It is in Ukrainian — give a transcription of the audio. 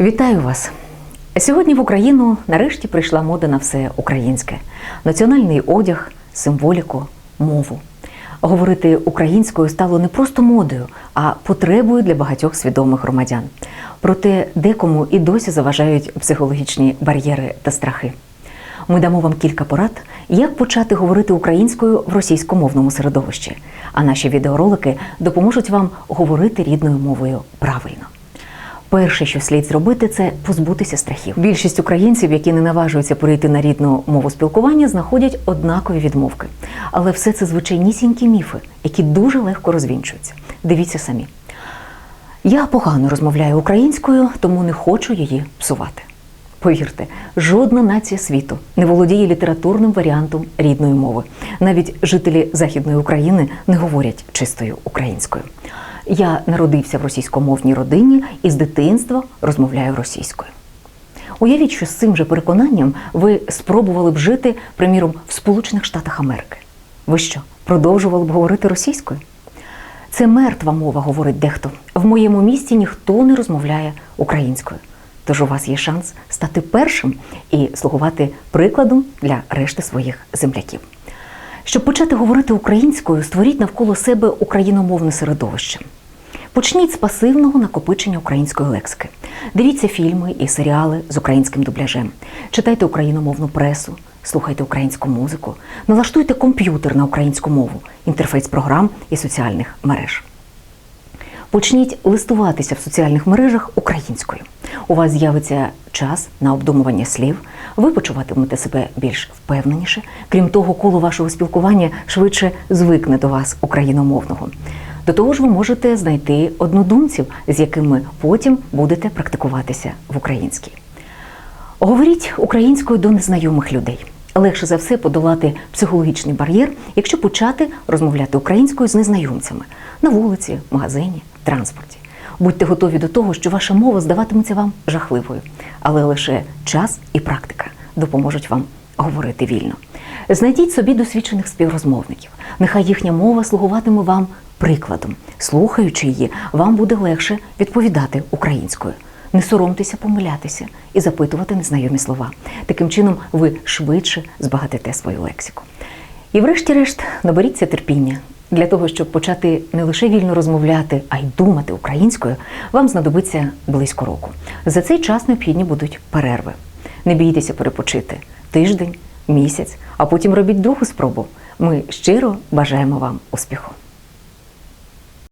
Вітаю вас! Сьогодні в Україну нарешті прийшла мода на все українське: національний одяг, символіку, мову. Говорити українською стало не просто модою, а потребою для багатьох свідомих громадян. Проте декому і досі заважають психологічні бар'єри та страхи. Ми дамо вам кілька порад, як почати говорити українською в російськомовному середовищі. А наші відеоролики допоможуть вам говорити рідною мовою правильно. Перше, що слід зробити, це позбутися страхів. Більшість українців, які не наважуються перейти на рідну мову спілкування, знаходять однакові відмовки. Але все це звичайнісінькі міфи, які дуже легко розвінчуються. Дивіться самі. Я погано розмовляю українською, тому не хочу її псувати. Повірте, жодна нація світу не володіє літературним варіантом рідної мови. Навіть жителі Західної України не говорять чистою українською. Я народився в російськомовній родині і з дитинства розмовляю російською. Уявіть, що з цим же переконанням ви спробували б жити, приміром, в Сполучених Штатах Америки. Ви що, продовжували б говорити російською? Це мертва мова, говорить дехто. В моєму місті ніхто не розмовляє українською. Тож у вас є шанс стати першим і слугувати прикладом для решти своїх земляків. Щоб почати говорити українською, створіть навколо себе україномовне середовище. Почніть з пасивного накопичення української лексики. Дивіться фільми і серіали з українським дубляжем, читайте україномовну пресу, слухайте українську музику, налаштуйте комп'ютер на українську мову, інтерфейс програм і соціальних мереж. Почніть листуватися в соціальних мережах українською. У вас з'явиться час на обдумування слів, ви почуватимете себе більш впевненіше. Крім того, коло вашого спілкування швидше звикне до вас україномовного. До того ж, ви можете знайти однодумців, з якими потім будете практикуватися в українській. Говоріть українською до незнайомих людей. Легше за все подолати психологічний бар'єр, якщо почати розмовляти українською з незнайомцями на вулиці, магазині, транспорті. Будьте готові до того, що ваша мова здаватиметься вам жахливою, але лише час і практика допоможуть вам говорити вільно. Знайдіть собі досвідчених співрозмовників. Нехай їхня мова слугуватиме вам прикладом. Слухаючи її, вам буде легше відповідати українською. Не соромтеся помилятися і запитувати незнайомі слова. Таким чином, ви швидше збагатите свою лексику. І, врешті-решт, наберіться терпіння. Для того, щоб почати не лише вільно розмовляти, а й думати українською, вам знадобиться близько року. За цей час необхідні будуть перерви. Не бійтеся перепочити тиждень, місяць, а потім робіть другу спробу. Ми щиро бажаємо вам успіху.